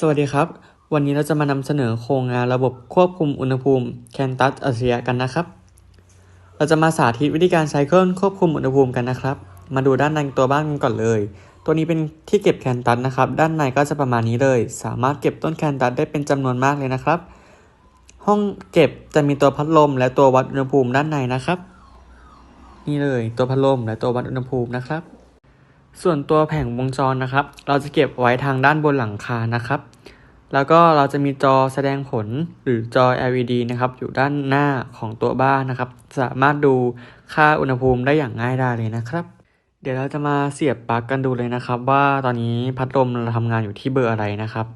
สวัสดีครับ วันนี้เราจะมานำเสนอโครงงานระบบควบคุมอุณหภูมิแคนตัสอัจฉริยะกันนะครับ เราจะมาสาธิตวิธีการใช้เครื่องควบคุมอุณหภูมิกันนะครับ มาดูด้านในตัวบ้านกันก่อนเลย ตัวนี้เป็นที่เก็บแคนตัสนะครับ ด้านในก็จะประมาณนี้เลย สามารถเก็บต้นแคนตัสได้เป็นจำนวนมากเลยนะครับ ห้องเก็บจะมีตัวพัดลม และตัววัดอุณหภูมิด้านในนะครับ นี่เลยตัวพัดลมและตัววัดอุณหภูมินะครับ ส่วนตัวแผงวงจรนะครับ เราจะเก็บไว้ทางด้านบนหลังคานะครับ แล้วก็เราจะมีจอแสดงผลหรือจอ LED นะครับ อยู่ด้านหน้าของตัวบ้านนะครับ สามารถดูค่าอุณหภูมิได้อย่างง่ายดายเลยนะครับ เดี๋ยวเราจะมาเสียบปลั๊กกันดูเลยนะครับ ว่าตอนนี้พัดลมเราทำงานอยู่ที่เบอร์อะไรนะครับ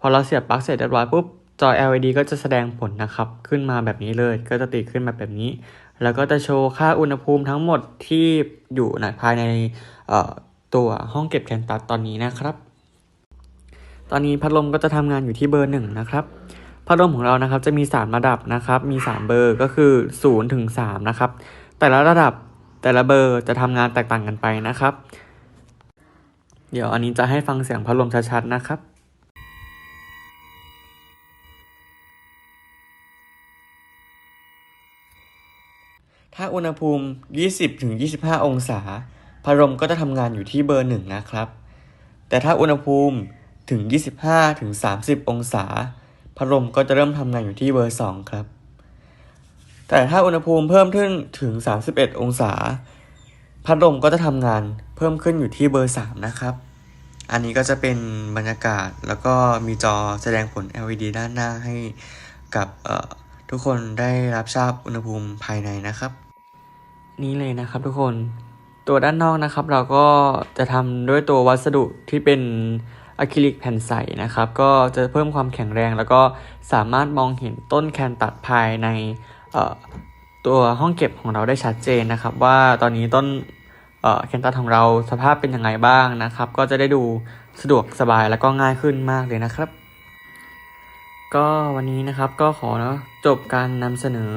พอเราเสียบปลั๊กเสร็จเรียบร้อยปุ๊บจอ LED ก็จะแสดงผลนะครับ ขึ้นมาแบบนี้เลย ก็จะติดขึ้นมาแบบนี้ แล้วก็จะโชว์ค่าอุณหภูมิทั้งหมดที่อยู่ในภายในเอ่อ ตัวห้องเก็บแคนตัสตอนนี้นะครับ ตอนนี้พัดลมก็จะทำงานอยู่ที่เบอร์หนึ่งนะครับ พัดลมของเรานะครับจะมี 3 ระดับนะครับ มี 3 เบอร์ก็คือ0ถึง3นะครับ แต่ละระดับแต่ละเบอร์จะทำงานแตกต่างกันไปนะครับ เดี๋ยวอันนี้จะให้ฟังเสียงพัดลมชัดๆนะครับถ้าอุณหภูมิ 20-25 องศา พัดลมก็จะทำงานอยู่ที่เบอร์1นะครับ แต่ถ้าอุณหภูมิถึง 25-30 องศา พัดลมก็จะเริ่มทำงานอยู่ที่เบอร์2ครับ แต่ถ้าอุณหภูมิเพิ่มขึ้นถึง 31 องศา พัดลมก็จะทำงานเพิ่มขึ้นอยู่ที่เบอร์3นะครับ อันนี้ก็จะเป็นบรรยากาศแล้วก็มีจอแสดงผล LED ด้านหน้าให้กับทุกคนได้รับทราบอุณหภูมิภายในนะครับ นี่เลยนะครับทุกคน ตัวด้านนอกนะครับ เราก็จะทำด้วยตัววัสดุที่เป็นอะคริลิกแผ่นใสนะครับ ก็จะเพิ่มความแข็งแรง แล้วก็สามารถมองเห็นต้นแคนตัดภายในตัวห้องเก็บของเราได้ชัดเจนนะครับ ว่าตอนนี้ต้นแคนตัดของเราสภาพเป็นยังไงบ้างนะครับ ก็จะได้ดูสะดวกสบายแล้วก็ง่ายขึ้นมากเลยนะครับ ก็วันนี้นะครับก็ขอจบการนำเสนอ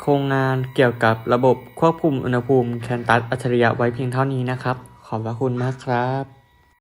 โครงงานเกี่ยวกับระบบควบคุมอุณหภูมิแคนตัสอัจฉริยะไว้เพียงเท่านี้นะครับ ขอบพระคุณมากครับ